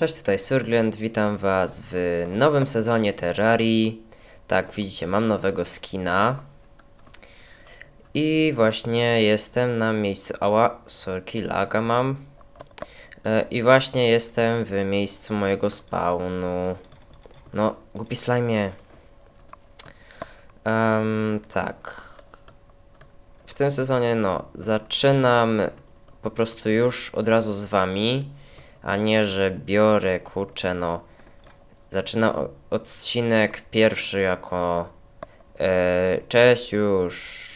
Cześć, tutaj Surglend, witam was w nowym sezonie Terrarii. Tak, widzicie, mam nowego skina. I właśnie jestem na miejscu... Ała, sorki, laga mam. E, I właśnie jestem w miejscu mojego spawnu. No, głupi slajmie. Em, tak. W tym sezonie, no, zaczynam po prostu już od razu z wami, a nie, że biorę, kurczę, no. Zaczynam o- odcinek pierwszy jako e, cześć, już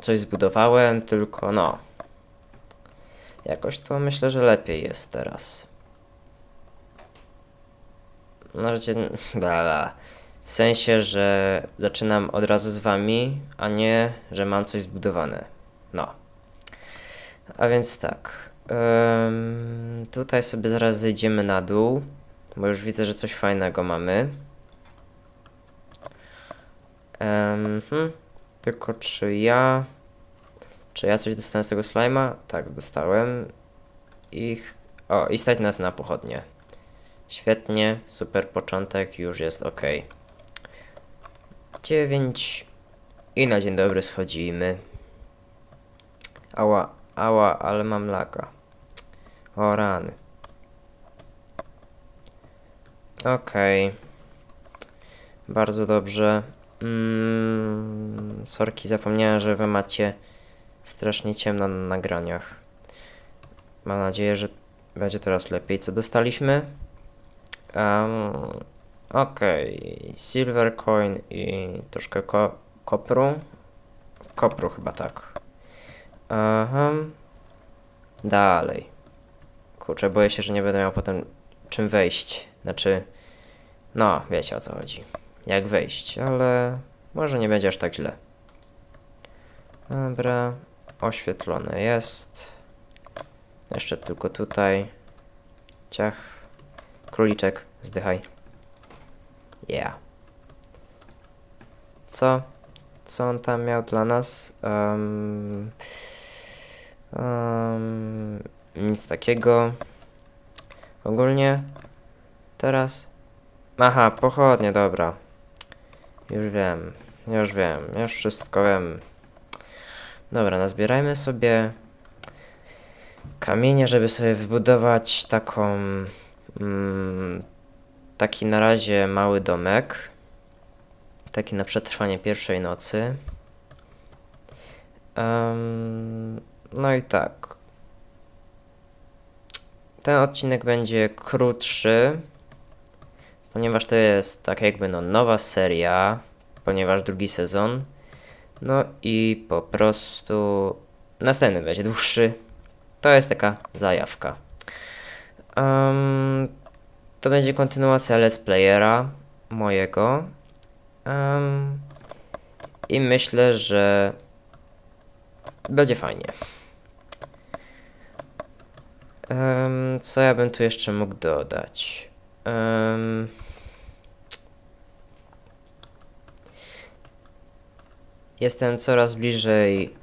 coś zbudowałem, tylko no. Jakoś to myślę, że lepiej jest teraz. Możecie. Bla. W sensie, że zaczynam od razu z wami, a nie, że mam coś zbudowane. No. A więc tak. Em, tutaj sobie zaraz zejdziemy na dół, bo już widzę, że coś fajnego mamy. Em, hmm, tylko czy ja. Czy ja coś dostałem z tego slajma? Tak, dostałem. I. ch- O, i stać nas na pochodnie. Świetnie, super początek, już jest ok. 9. I na dzień dobry schodzimy. Ała, ała, ale mam laka. O rany. Okej. Bardzo dobrze. Mm, sorki, zapomniałem, że wy macie strasznie ciemno na nagraniach. Mam nadzieję, że będzie teraz lepiej. Co dostaliśmy? Um, Okej, silver coin i troszkę ko kopru. Kopru chyba tak. Aha. Dalej. Kurczę, boję się, że nie będę miał potem czym wejść. Znaczy, no, wiecie o co chodzi. Jak wejść, ale może nie będzie aż tak źle. Dobra, oświetlone jest. Jeszcze tylko tutaj. Ciach. Króliczek, zdychaj. Yeah. Co? Co on tam miał dla nas? Um, um, nic takiego. Ogólnie teraz. Aha, pochodnie, dobra. Już wiem, już wiem, już wszystko wiem. Dobra, nazbierajmy sobie kamienie, żeby sobie wybudować taką. Mm, taki na razie mały domek. Taki na przetrwanie pierwszej nocy. Em, no i tak. Ten odcinek będzie krótszy, ponieważ to jest tak jakby no nowa seria, ponieważ drugi sezon. No i po prostu następny będzie dłuższy. To jest taka zajawka. Em, to będzie kontynuacja Let's Playera mojego. Em, I myślę, że będzie fajnie. Em, co ja bym tu jeszcze mógł dodać? Em, jestem coraz bliżej,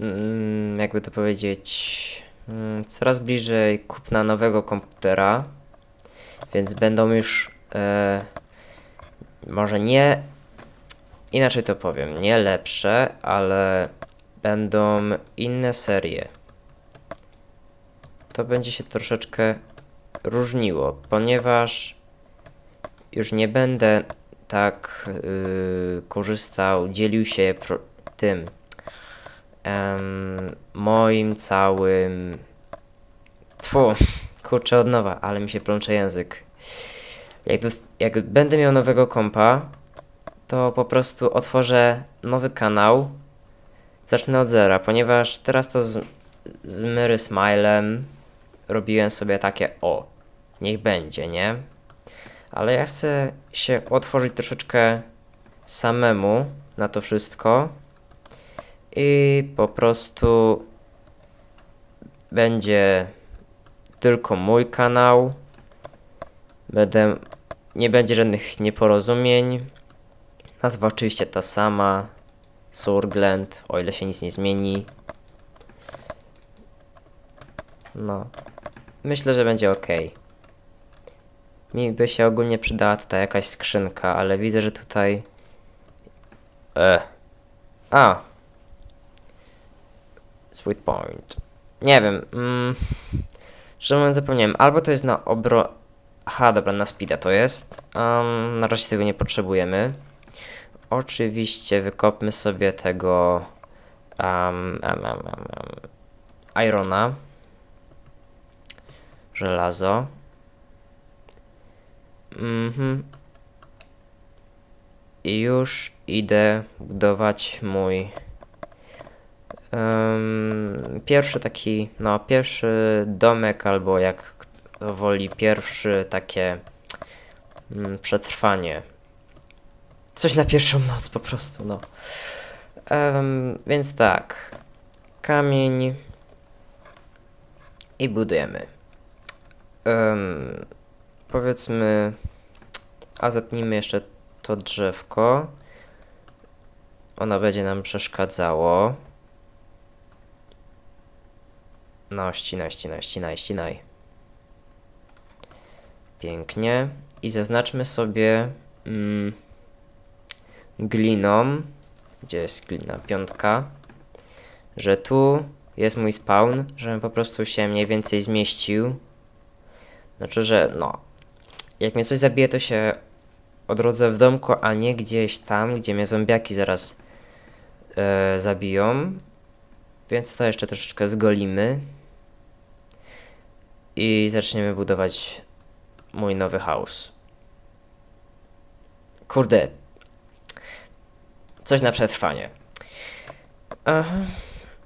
mm, jakby to powiedzieć, mm, coraz bliżej kupna nowego komputera, więc będą już e, może nie, inaczej to powiem, nie lepsze, ale będą inne serie. To będzie się troszeczkę różniło, ponieważ już nie będę tak yy, korzystał, dzielił się tym em, moim całym. Tfu, kurczę od nowa, ale mi się plącze język. Jak, jak będę miał nowego kompa, to po prostu otworzę nowy kanał. Zacznę od zera, ponieważ teraz to z, z Mary Smilem robiłem sobie takie o, niech będzie, nie? Ale ja chcę się otworzyć troszeczkę samemu na to wszystko i po prostu będzie tylko mój kanał. Będę, nie będzie żadnych nieporozumień. Nazwa oczywiście ta sama. Surglend, o ile się nic nie zmieni. No. Myślę, że będzie ok. mi by się ogólnie przydała tutaj jakaś skrzynka, ale widzę, że tutaj... E. A. Sweet point. Nie wiem. Mm, że mówiąc zapomniałem. Albo to jest na obro... Aha, dobra, na speeda to jest. Um, na razie tego nie potrzebujemy. Oczywiście wykopmy sobie tego... Um, um, um, um, um, Irona. Żelazo. Mhm. I już idę budować mój em, pierwszy taki, no pierwszy domek albo jak woli pierwszy takie mm, przetrwanie. Coś na pierwszą noc po prostu, no. Em, więc tak. Kamień i budujemy. Em, powiedzmy, a zetnijmy jeszcze to drzewko. Ono będzie nam przeszkadzało. No, ścinaj, ścinaj, ścinaj, ścinaj. Pięknie. I zaznaczmy sobie mm, gliną, gdzie jest glina, piątka, że tu jest mój spawn, żebym po prostu się mniej więcej zmieścił. Znaczy, że no, jak mnie coś zabije, to się odrodzę w domku, a nie gdzieś tam, gdzie mnie zombiaki zaraz e, zabiją. Więc tutaj jeszcze troszeczkę zgolimy. I zaczniemy budować mój nowy house. Kurde. Coś na przetrwanie. Aha.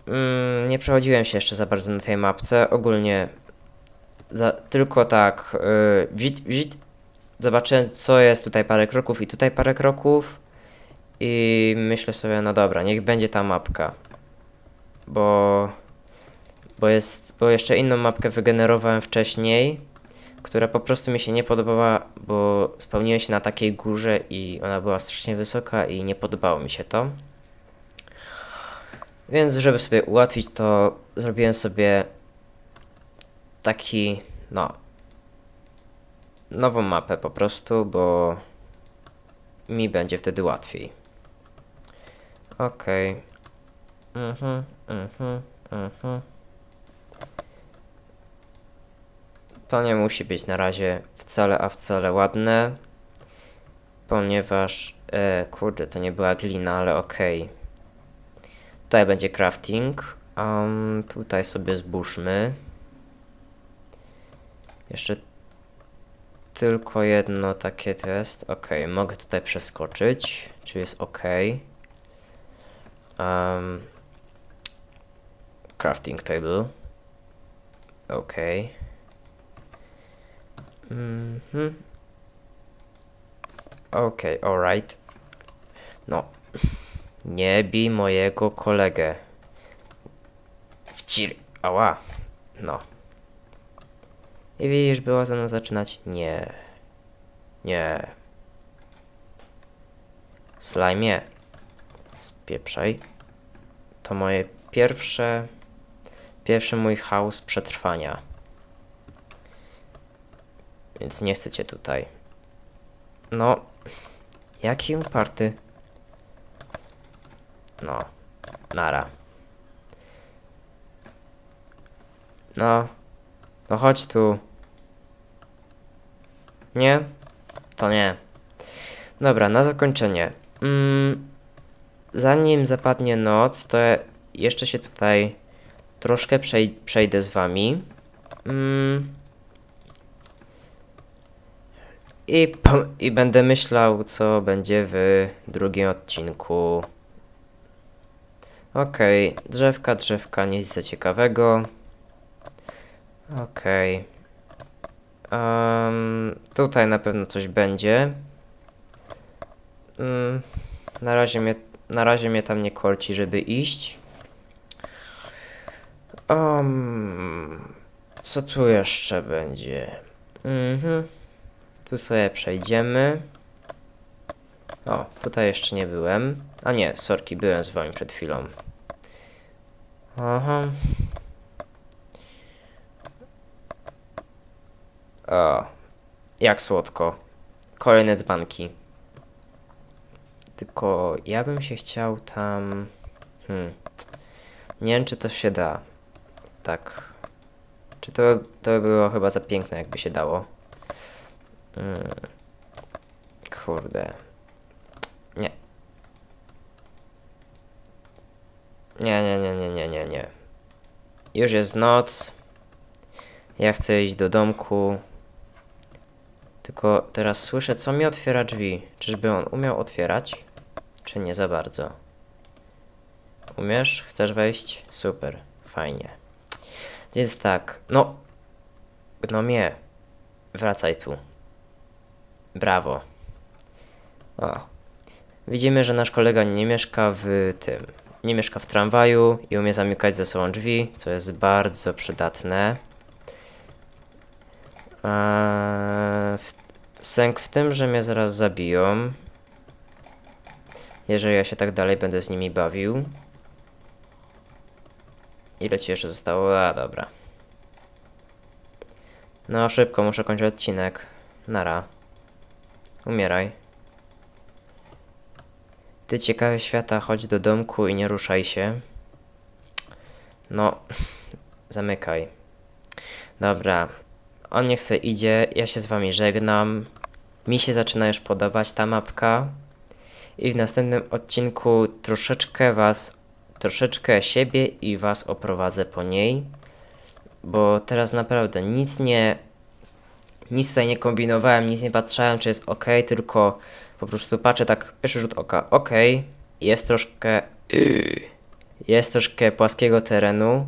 Mm, nie przechodziłem się jeszcze za bardzo na tej mapce. Ogólnie za, tylko tak yy, wid, zobaczyłem co jest tutaj parę kroków i tutaj parę kroków i myślę sobie, no dobra, niech będzie ta mapka. Bo bo jest, bo jeszcze inną mapkę wygenerowałem wcześniej, która po prostu mi się nie podobała, bo spełniłem się na takiej górze i ona była strasznie wysoka i nie podobało mi się to. Więc żeby sobie ułatwić to, zrobiłem sobie taki, no, nową mapę po prostu, bo mi będzie wtedy łatwiej. Okej. Mhm, mhm, mhm. To nie musi być na razie wcale, a wcale ładne, ponieważ, e, kurde, to nie była glina, ale okej. Tutaj będzie crafting. Um, tutaj sobie zbóżmy. Jeszcze tylko jedno takie jest. Ok, mogę tutaj przeskoczyć. Czy jest ok? Um, crafting table. Ok. Mhm. Ok, alright. No. Nie bij mojego kolegę. Wcir... Ała. No. I widzisz, było ze mną zaczynać? Nie. Nie. Slajmie. Spieprzaj. To moje pierwsze... Pierwszy mój chaos przetrwania. Więc nie chcę cię tutaj. No. Jaki uparty. No. Nara. No. No chodź tu. Nie? To nie. Dobra, na zakończenie. Mm, zanim zapadnie noc, to jeszcze się tutaj troszkę przej przejdę z wami. Mm, i, I będę myślał, co będzie w drugim odcinku. Okej, okay. drzewka, drzewka, nic za ciekawego. Okej. Okay. Um, tutaj na pewno coś będzie. Um, na, razie mnie, na razie mnie tam nie korci, żeby iść. Um, co tu jeszcze będzie? Mhm. Tu sobie przejdziemy. O, tutaj jeszcze nie byłem. A nie, sorki, byłem z wami przed chwilą. Aha. O. Jak słodko. Kolejne dzbanki. Tylko ja bym się chciał tam. Hmm. Nie wiem, czy to się da. Tak. Czy to, to by było chyba za piękne, jakby się dało. Hmm. Kurde. Nie. Nie, nie, nie, nie, nie, nie, nie. Już jest noc. Ja chcę iść do domku. Tylko teraz słyszę, co mi otwiera drzwi. Czyżby on umiał otwierać? Czy nie za bardzo? Umiesz? Chcesz wejść? Super, fajnie. Więc tak, no. Gnomie, wracaj tu. Brawo. O. Widzimy, że nasz kolega nie mieszka w tym. Nie mieszka w tramwaju i umie zamykać ze sobą drzwi, co jest bardzo przydatne. Eee, sęk w tym, że mnie zaraz zabiją. Jeżeli ja się tak dalej będę z nimi bawił. Ile ci jeszcze zostało? A, dobra. No, szybko, muszę kończyć odcinek. Nara. Umieraj. Ty ciekawy świata, chodź do domku i nie ruszaj się. No, zamykaj. Dobra, on niech se idzie, ja się z wami żegnam. Mi się zaczyna już podobać ta mapka. I w następnym odcinku troszeczkę was, troszeczkę siebie i was oprowadzę po niej. Bo teraz naprawdę nic nie, nic tutaj nie kombinowałem, nic nie patrzałem, czy jest ok, tylko po prostu patrzę tak, pierwszy rzut oka, ok, jest troszkę, jest troszkę płaskiego terenu.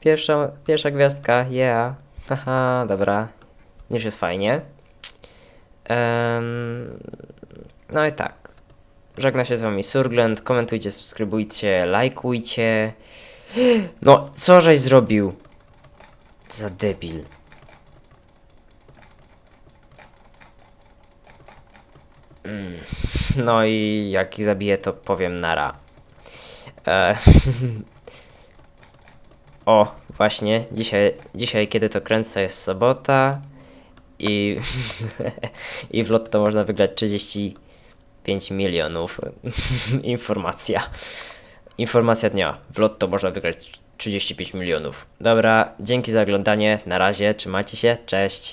Pierwsza, pierwsza gwiazdka, yeah, haha, dobra, już jest fajnie. Em, no i tak, żegna się z wami Surglend, komentujcie, subskrybujcie, lajkujcie. No, co żeś zrobił? Za debil. No i jak ich zabiję, to powiem nara. E, o, właśnie, dzisiaj, dzisiaj, kiedy to kręcę, jest sobota i, i w lotto można wygrać 35 milionów. Informacja. Informacja dnia. W lotto można wygrać 35 milionów. Dobra, dzięki za oglądanie. Na razie, trzymajcie się, cześć.